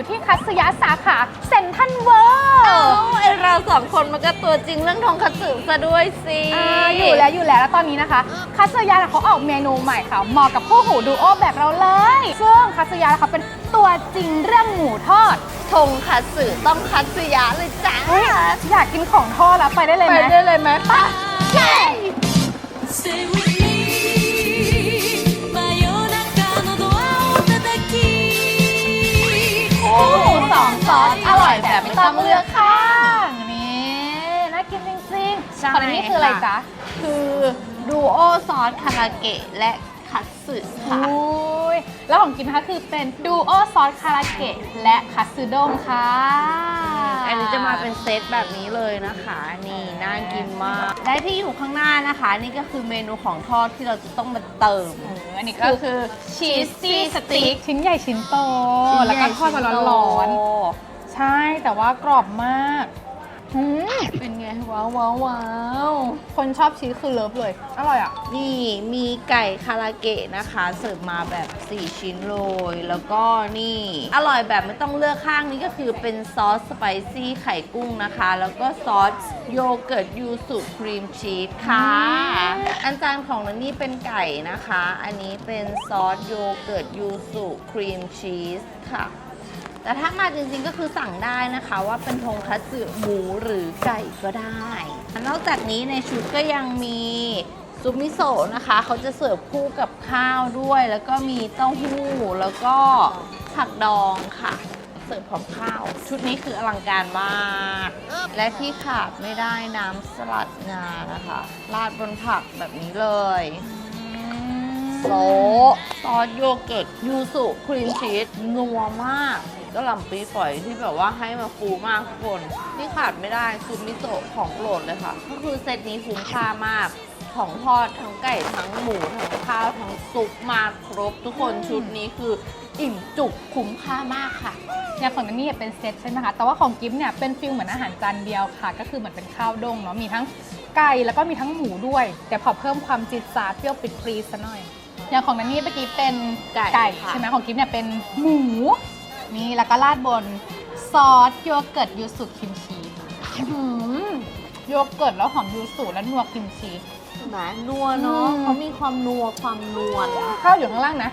อยู่ที่คัตสึยะสาขาเซนทันเวิร์เอ้าไอเราสองคนมันก็ตัวจริงเรื่องทงคัตสึซะด้วยสิอ่าอยู่แล้วอยู่แล้วแล้วตอนนี้นะคะคัตสึยะเขาออกเมนูใหม่ค่ะเหมาะกับคู่หูดูโอแบบเราเลย ซึ่งคัตสึยะเขาเป็นตัวจริงเรื่องหมูทอดทงคัตสึต้องคัตสึยะเลยจ้าเฮ้ยอยากกินของทอดแล้วไปได้เลยไปไหม ได้เลยไหมปะ Stay with ต้องเลือกข้างนี่น่ากินจริงๆใช่ตอนนี้คืออะไรจ๊ะคือดูโอซอสคาราเกะและคัตสึค่ะ อุ้ยแล้วของกินนะคะคือเป็นดูโอซอสคาราเกะและคัตสึด้งค่ะ อันนี้จะมาเป็นเซตแบบนี้เลยนะคะ นี่น่ากินมากได้ที่อยู่ข้างหน้านะคะ นี่ก็คือเมนูของทอดที่เราจะต้องมาเติมเอออันนี้ก็ก็คืคืออชีสซี่สติ๊กชิ้นใหญ่ชิ้นโต แล้วก็ทอดมาร้อนๆๆ ใช่แต่ว่ากรอบมากอืมเป็นไง ว้าวว้าวว้าวคนชอบชีสคือเลิฟเลย อร่อยอะ นี่มีไก่คาราเกะนะคะ เสิร์ฟมาแบบ 4 ชิ้นโรยแล้วก็นี่ อร่อยแบบไม่ต้องเลือกข้างนี้ก็คือเป็นซอสสไปซี่ไข่กุ้งนะคะ แล้วก็ซอสโยเกิร์ตยูสุครีมชีสค่ะ อันจานของนันนี่เป็นไก่นะคะ อันนี้เป็นซอสโยเกิร์ตยูสุครีมชีสค่ะ แต่ถ้ามาจริงๆก็คือสั่งได้นะคะว่าเป็นทงคัตสึหมูหรือไก่ก็ได้ นอกจากนี้ในชุดก็ยังมีซุปมิโซะนะคะ เขาจะเสิร์ฟคู่กับข้าวด้วย แล้วก็มีเต้าหู้แล้วก็ผักดองค่ะ เสิร์ฟพร้อมข้าว ชุดนี้คืออลังการมาก และที่ขาดไม่ได้น้ำสลัดงานะคะ ราดบนผักแบบนี้เลยโซะซอสโยเกิร์ตยูสุครีมชีสนัวมาก ก็ลำปีฝอยที่แบบว่าให้มาฟูมากทุกคนที่ขาดไม่ได้ซุปมิโซะของโปรดเลยค่ะ ก็คือเซตนี้คุ้มค่ามากของทอดทั้งไก่ทั้งหมูทั้งข้าวทั้งซุปมาครบทุกคนอืมชุดนี้คืออิ่มจุกคุ้มค่ามากค่ะอย่างของนันนี่เป็นเซตใช่ไหมคะ แต่ว่าของกิฟต์เนี่ยเป็นฟิลเหมือนอาหารจานเดียวค่ะ ก็คือเหมือนเป็นข้าวด้งเนาะ มีทั้งไก่แล้วก็มีทั้งหมูด้วย แต่พอเพิ่มความจิตซาดเปรี้ยวปิดปรีซะหน่อย อย่างของนันนี่เมื่อกี้เป็นไก่ค่ะใช่ไหมของกิฟต์เนี่ยเป็นหมู นี่แล้วก็ราดบนซอสโยเกิร์ตยูสุครีมชีสอื้อหือโยเกิร์ตแล้วหอมยูสุและนัวครีมชีสนะนัวเนาะอืม เขามีความนัวความนวลข้าวอยู่ข้างล่างนะ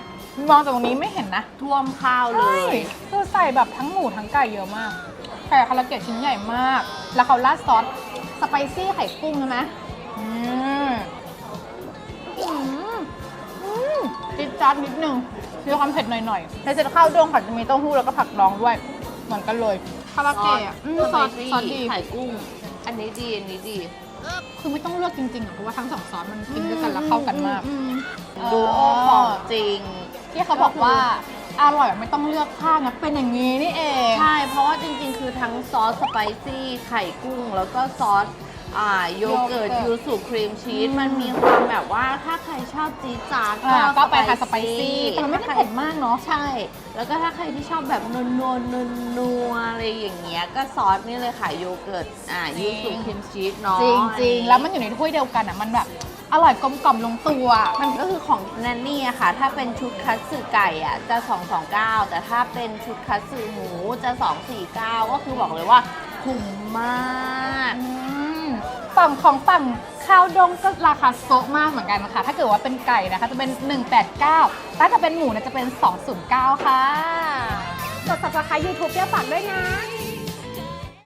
มองจากตรงนี้ไม่เห็นนะท่วมข้าวเลใช่ย คือใส่แบบทั้งหมูทั้งไก่เยอะมากไก่คาราเกะชิ้นใหญ่มาก แล้วเขาราดซอสสไปซี่ไข่กุ้งใช่ไหมอืมอืมอืมจิ๊ดจ๊าดนิดนึง มีความเผ็ดหน่อยๆในเซตข้าวด้วงค่ะจะมีเต้าหู้แล้วก็ผักดองด้วย เหมือนกันเลยคาราเกะอะอืมซอสซอสดี ไข่กุ้ง อันนี้ดี อันนี้ดี คือไม่ต้องเลือกจริงๆอะเพราะว่าทั้งสองซอสมันกินด้วยกันแล้วเข้ากันมาก อืมอ๋อดูโอของจริง ที่เขาบอกว่าอร่อยไม่ต้องเลือกข้างนะเป็นอย่างนี้นี่เอง ใช่ เพราะว่าจริงๆ คือทั้งซอสสไปซี่ ไข่กุ้ง แล้วก็ซอส อ่าโยเกิร์ตโยเกิร์ตยูสุครีมชีสอืมมันมีความแบบว่าถ้าใครชอบจี๊ดจ๊าดอ่าก็ไปทานสไปซี่แต่มันไม่ได้ถ้าใครเผ็ดมากเนาะใช่ แล้วก็ถ้าใครที่ชอบแบบนัวนัวนัวนัวๆอะไรอย่างเงี้ยก็ซอสนี่เลยค่ะโยเกิร์ตอ่าจริยูงสุครีมชีสเนาะจริงจริงๆแล้วมันอยู่ในถ้วยเดียวกันอะมันแบบอร่อยกลมกล่อมลงตัว มันก็คือของแนนนี่อะค่ะ ถ้าเป็นชุดคัตสึไก่อะจะ 229 แต่ถ้าเป็นชุดคัตสึหมูจะ 249 ก็คือบอกเลยว่าคุ้มมากอืม ฝั่งของฝั่งข้าวดงก็ราคาโซะมากเหมือนกันนะคะถ้าเกิดว่าเป็นไก่นะคะจะเป็น 189ถ้าจะเป็นหมูเนี่ยจะเป็น 209 ค่ะ กด subscribe YouTube เปรี้ยวปากด้วยนะ